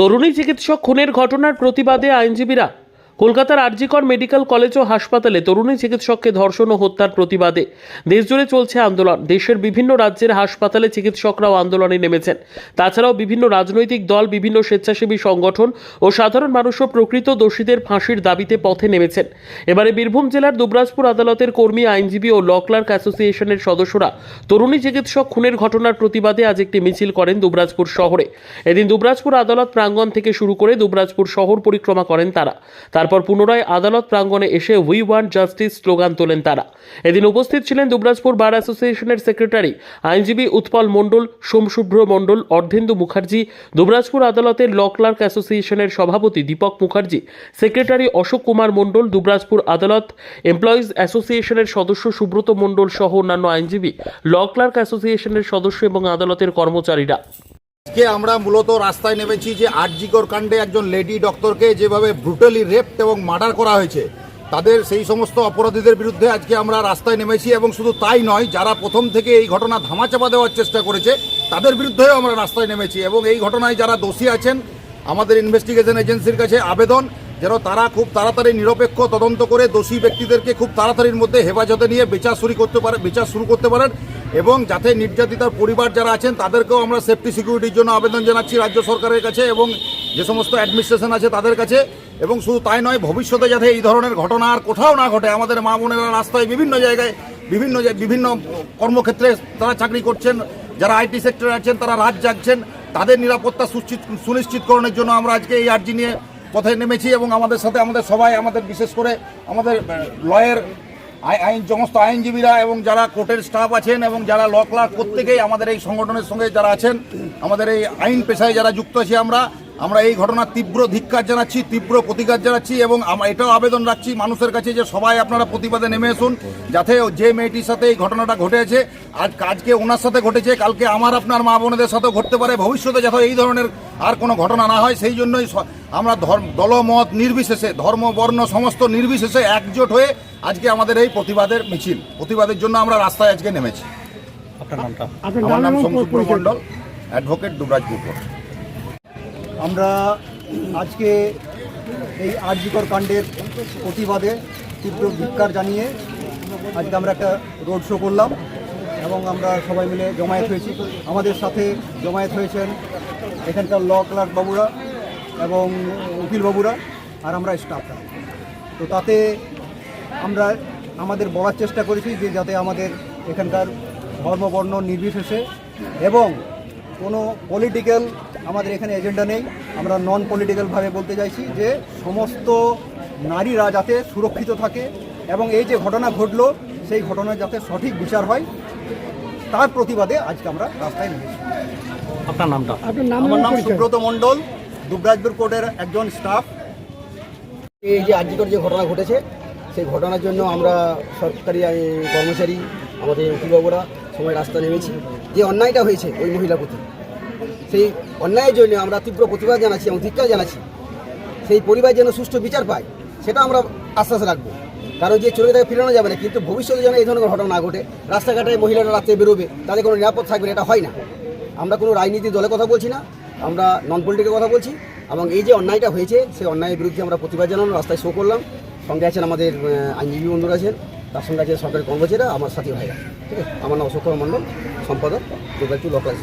তরুণী চিকিৎসক খুনের ঘটনার প্রতিবাদে আইনজীবীরা কলকাতার আরজিকর মেডিকেল কলেজ ও হাসপাতালে তরুণী চিকিৎসককে ধর্ষণ ও হত্যার প্রতিবাদে দেশজুড়ে চলছে আন্দোলন। দেশের বিভিন্ন রাজ্যের হাসপাতালে চিকিৎসকরাও আন্দোলনে নেমেছেন। তাছাড়াও বিভিন্ন রাজনৈতিক দল, বিভিন্ন স্বেচ্ছাসেবী সংগঠন ও সাধারণ মানুষও প্রকৃত দোষীদের ফাঁসির দাবিতে পথে নেমেছেন। এবারে বীরভূম জেলার দুবরাজপুর আদালতের কর্মী আইনজীবী ও ল অ্যাসোসিয়েশনের সদস্যরা তরুণী চিকিৎসক খুনের ঘটনার প্রতিবাদে আজ একটি মিছিল করেন দুবরাজপুর শহরে। এদিন দুবরাজপুর আদালত প্রাঙ্গণ থেকে শুরু করে দুবরাজপুর শহর পরিক্রমা করেন তারা। তারপর পুনরায় আদালত প্রাঙ্গণে এসে উই ওয়ান্ট জাস্টিস স্লোগান তোলেন তারা। এদিন উপস্থিত ছিলেন দুবরাজপুর বার অ্যাসোসিয়েশনের সেক্রেটারি, আইনজীবী উৎপল মণ্ডল সোমশুভ্র মণ্ডল, অর্ধেন্দু মুখার্জি, দুবরাজপুর আদালতের ল ক্লার্ক অ্যাসোসিয়েশনের সভাপতি দীপক মুখার্জি, সেক্রেটারি অশোক কুমার মণ্ডল, দুবরাজপুর আদালত, এমপ্লয়িজ অ্যাসোসিয়েশনের সদস্য সুব্রত মণ্ডল সহ অন্যান্য আইনজীবী, ল ক্লার্ক অ্যাসোসিয়েশনের সদস্য এবং আদালতের কর্মচারীরা। আজকে আমরা মূলত রাস্তায় নেমেছি যে আরজিকর কাণ্ডে একজন লেডি ডক্টরকে যেভাবে ব্রুটালি রেপ এবং মার্ডার করা হয়েছে, তাদের সেই সমস্ত অপরাধীদের বিরুদ্ধে আজকে আমরা রাস্তায় নেমেছি এবং শুধু তাই নয়, যারা প্রথম থেকে এই ঘটনা ধামাচাপা দেওয়ার চেষ্টা করেছে, তাদের বিরুদ্ধেও আমরা রাস্তায় নেমেছি এবং এই ঘটনায় যারা দোষী আছেন, আমাদের ইনভেস্টিগেশন এজেন্সির কাছে আবেদন যেন তারা খুব তাড়াতাড়ি নিরপেক্ষ তদন্ত করে দোষী ব্যক্তিদেরকে খুব তাড়াতাড়ির মধ্যে হেফাজতে নিয়ে বিচার শুরু করতে পারে, বিচার শুরু করতে পারেন এবং যাতে নির্যাতিতার পরিবার যারা আছেন তাদেরকেও আমরা সেফটি সিকিউরিটির জন্য আবেদন জানাচ্ছি রাজ্য সরকারের কাছে এবং যে সমস্ত অ্যাডমিনিস্ট্রেশন আছে তাদের কাছে। এবং শুধু তাই নয়, ভবিষ্যতে যাতে এই ধরনের ঘটনা আর কোথাও না ঘটে, আমাদের মা বোনেরা রাস্তায় বিভিন্ন জায়গায়, বিভিন্ন বিভিন্ন কর্মক্ষেত্রে তারা চাকরি করছেন, যারা আইটি সেক্টরে আছেন, তারা রাত জাগছেন, তাদের নিরাপত্তা সুনিশ্চিত সুনিশ্চিতকরণের জন্য আমরা আজকে এই আর্জি নিয়ে পথে নেমেছি এবং আমাদের সাথে আমাদের সবাই, আমাদের বিশেষ করে আমাদের লয়ের আইন, সমস্ত আইনজীবীরা এবং যারা কোর্টের স্টাফ আছেন এবং যারা ল ক্লার্ক প্রত্যেকেই আমাদের এই সংগঠনের সঙ্গে যারা আছেন, আমাদের এই আইন পেশায় যারা যুক্ত আছি আমরা আমরা এই ঘটনার তীব্র ধিক্কার জানাচ্ছি তীব্র প্রতিকার জানাচ্ছি এবং আমরা এটাও আবেদন রাখছি মানুষের কাছে যে সবাই আপনারা প্রতিবাদে নেমে আসুন যাতে যে মেয়েটির সাথে এই ঘটনাটা ঘটেছে আজ কাজকে ওনার সাথে ঘটেছে কালকে আমার আপনার মা বোনেদের সাথেও ঘটতে পারে ভবিষ্যতে যাতে এই ধরনের আর কোনো ঘটনা না হয় সেই জন্যই আমরা ধর্ম দলমত নির্বিশেষে ধর্ম বর্ণ সমস্ত নির্বিশেষে একজোট হয়ে আজকে আমাদের এই প্রতিবাদের মিছিল। প্রতিবাদের জন্য আমরা রাস্তায় আজকে নেমেছি। আমার নাম শমসুপ্র মণ্ডল অ্যাডভোকেট দুবরাজপুর কোর্ট আমরা আজকে এই আরজিকর কাণ্ডের প্রতিবাদে তীব্র ধিক্কার জানিয়ে আজকে আমরা একটা রোড শো করলাম এবং আমরা সবাই মিলে জমায়েত হয়েছি। আমাদের সাথে জমায়েত হয়েছেন এখানকার ল ক্লার্ক বাবুরা এবং উকিল বাবুরা আর আমরা স্টাফরা তো তাতে আমরা আমাদের বলার চেষ্টা করেছি যে যাতে আমাদের এখানকার ধর্মবর্ণ নির্বিশেষে এবং কোনো পলিটিক্যাল আমাদের এখানে এজেন্ডা নেই। আমরা নন পলিটিক্যালভাবে বলতে চাইছি যে সমস্ত নারীরা যাতে সুরক্ষিত থাকে এবং এই যে ঘটনা ঘটলো সেই ঘটনার যাতে সঠিক বিচার হয় তার প্রতিবাদে আজকে আমরা রাস্তায় নেমেছি। আপনার নামটা? আমার নাম সুব্রত মণ্ডল দুবরাজপুর কোর্টের একজন স্টাফ এই যে আর্যিকর যে ঘটনা ঘটেছে সেই ঘটনার জন্য আমরা সরকারি কর্মচারী আমাদের উকিলবাবুরা সময় রাস্তা নেমেছি। যে অন্যায়টা হয়েছে ওই মহিলার প্রতি। সেই অন্যায়ের জন্য আমরা তীব্র প্রতিবাদ জানাচ্ছি এবং ধিক্কার জানাচ্ছি। সেই পরিবার যেন সুষ্ঠু বিচার পায় সেটা আমরা আশ্বাস রাখব। কারণ যে চলে তাকে ফিরানো যাবে না কিন্তু ভবিষ্যতে যেন এই ধরনের ঘটনা না ঘটে রাস্তাঘাটে মহিলারা রাতে বেরোবে তাদের কোনো নিরাপদ থাকবে না, এটা হয় না। আমরা কোনো রাজনীতির দলের কথা বলছি না আমরা নন পলিটিক্যাল কথা বলছি এবং এই যে অন্যায়টা হয়েছে সেই অন্যায়ের বিরুদ্ধে আমরা প্রতিবাদ জানানো রাস্তায় শো করলাম। সঙ্গে আছেন আমাদের আইনজীবী বন্ধুরা আছেন। তার সঙ্গে আছে সরকারি কর্মচারীরা আমার সাথী ভাইরা। ঠিক আছে? আমার নাম অশোক কুমার মণ্ডল, সম্পাদক যোগাযোগ লোকাল